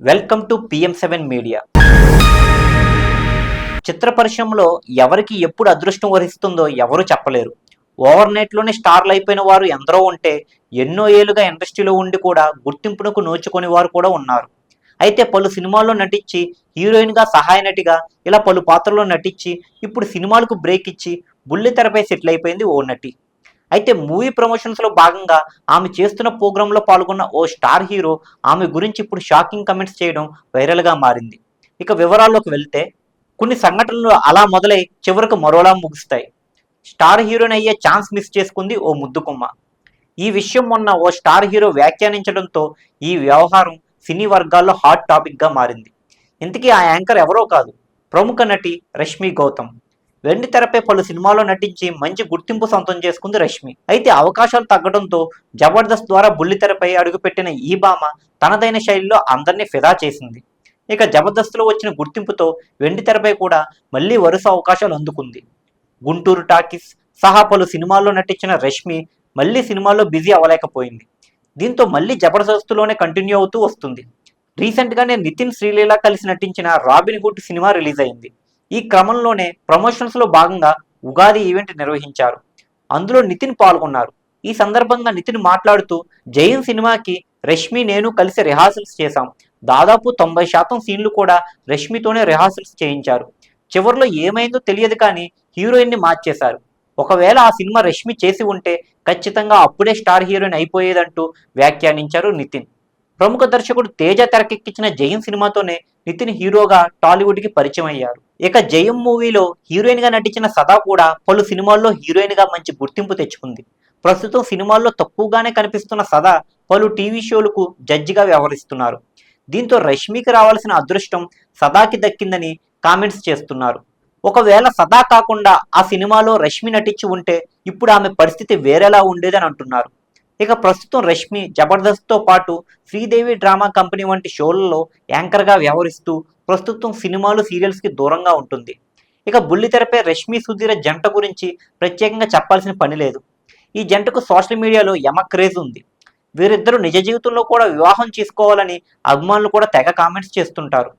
Welcome to PM seven media. చిత్ర పరిశ్రమలో ఎవరికి ఎప్పుడు అదృష్టం వరిస్తుందో ఎవరు చెప్పలేరు. ఓవర్ నైట్లోనే స్టార్లు అయిపోయిన వారు ఎందరో ఉంటే ఎన్నో ఏళ్ళుగా ఇండస్ట్రీలో ఉండి కూడా గుర్తింపునకు నోచుకునే వారు కూడా ఉన్నారు. అయితే పలు సినిమాల్లో నటించి హీరోయిన్గా సహాయ నటిగా ఇలా పలు పాత్రల్లో నటించి ఇప్పుడు సినిమాలకు బ్రేక్ ఇచ్చి బుల్లి తెరపై సెటిల్ అయిపోయింది ఓ నటి. అయితే మూవీ ప్రమోషన్స్లో భాగంగా ఆమె చేస్తున్న ప్రోగ్రామ్లో పాల్గొన్న ఓ స్టార్ హీరో ఆమె గురించి ఇప్పుడు షాకింగ్ కమెంట్స్ చేయడం వైరల్గా మారింది. ఇక వివరాల్లోకి వెళ్తే కొన్ని సంఘటనలు అలా మొదలై చివరకు మరోలా ముగుస్తాయి. స్టార్ హీరోని అయ్యే ఛాన్స్ మిస్ చేసుకుంది ఓ ముద్దుకుమ్మ ఈ విషయం మొన్న ఓ స్టార్ హీరో వ్యాఖ్యానించడంతో ఈ వ్యవహారం సినీ వర్గాల్లో హాట్ టాపిక్గా మారింది. ఇంతకీ ఆ యాంకర్ ఎవరో కాదు. ప్రముఖ నటి రష్మి గౌతమ్. వెండి తెరపై పలు సినిమాల్లో నటించి మంచి గుర్తింపు సొంతం చేసుకుంది రష్మి. అయితే అవకాశాలు తగ్గడంతో జబర్దస్త్ ద్వారా బుల్లితెరపై అడుగుపెట్టిన ఈ భామ తనదైన శైలిలో అందరినీ ఫిదా చేసింది. ఇక జబర్దస్త్లో వచ్చిన గుర్తింపుతో వెండి తెరపై కూడా మళ్ళీ వరుస అవకాశాలు అందుకుంది. గుంటూరు టాకీస్ సహా పలు సినిమాల్లో నటించిన రష్మి మళ్ళీ సినిమాల్లో బిజీ అవ్వలేకపోయింది. దీంతో మళ్ళీ జబర్దస్త్లోనే కంటిన్యూ అవుతూ వస్తుంది. రీసెంట్గానే నితిన్ శ్రీలీల కలిసి నటించిన రాబిన్ గుడ్ సినిమా రిలీజ్ అయింది. ఈ క్రమంలోనే ప్రమోషన్స్లో భాగంగా ఉగాది ఈవెంట్ నిర్వహించారు. అందులో నితిన్ పాల్గొన్నారు. ఈ సందర్భంగా నితిన్ మాట్లాడుతూ జైన్ సినిమాకి రష్మి నేను కలిసి రిహార్సల్స్ చేశాం. దాదాపు తొంభై శాతం సీన్లు కూడా రష్మితోనే రిహార్సల్స్ చేయించారు. చివరిలో ఏమైందో తెలియదు కానీ హీరోయిన్ని మార్చేశారు. ఒకవేళ ఆ సినిమా రష్మి చేసి ఉంటే ఖచ్చితంగా అప్పుడే స్టార్ హీరోయిన్ అయిపోయేదంటూ వ్యాఖ్యానించారు నితిన్. ప్రముఖ దర్శకుడు తేజ తెరకెక్కించిన జయం సినిమాతోనే నితిన్ హీరోగా టాలీవుడ్కి పరిచయం అయ్యారు. ఇక జయం మూవీలో హీరోయిన్గా నటించిన సదా కూడా పలు సినిమాల్లో హీరోయిన్గా మంచి గుర్తింపు తెచ్చుకుంది. ప్రస్తుతం సినిమాల్లో తక్కువగానే కనిపిస్తున్న సదా పలు టీవీ షోలకు జడ్జిగా వ్యవహరిస్తున్నారు. దీంతో రష్మికి రావాల్సిన అదృష్టం సదాకి దక్కిందని కామెంట్స్ చేస్తున్నారు. ఒకవేళ సదా కాకుండా ఆ సినిమాలో రష్మి నటించి ఉంటే ఇప్పుడు ఆమె పరిస్థితి వేరేలా ఉండేదని అంటున్నారు. ఇక ప్రస్తుతం రష్మి జబర్దస్త్తో పాటు శ్రీదేవి డ్రామా కంపెనీ వంటి షోలలో యాంకర్గా వ్యవహరిస్తూ ప్రస్తుతం సినిమాలు సీరియల్స్కి దూరంగా ఉంటుంది. ఇక బుల్లితెరపై రష్మి సుధీర జంట గురించి ప్రత్యేకంగా చెప్పాల్సిన పని లేదు. ఈ జంటకు సోషల్ మీడియాలో యమ క్రేజ్ ఉంది. వీరిద్దరూ నిజ జీవితంలో కూడా వివాహం చేసుకోవాలని అభిమానులు కూడా తెగ కామెంట్స్ చేస్తుంటారు.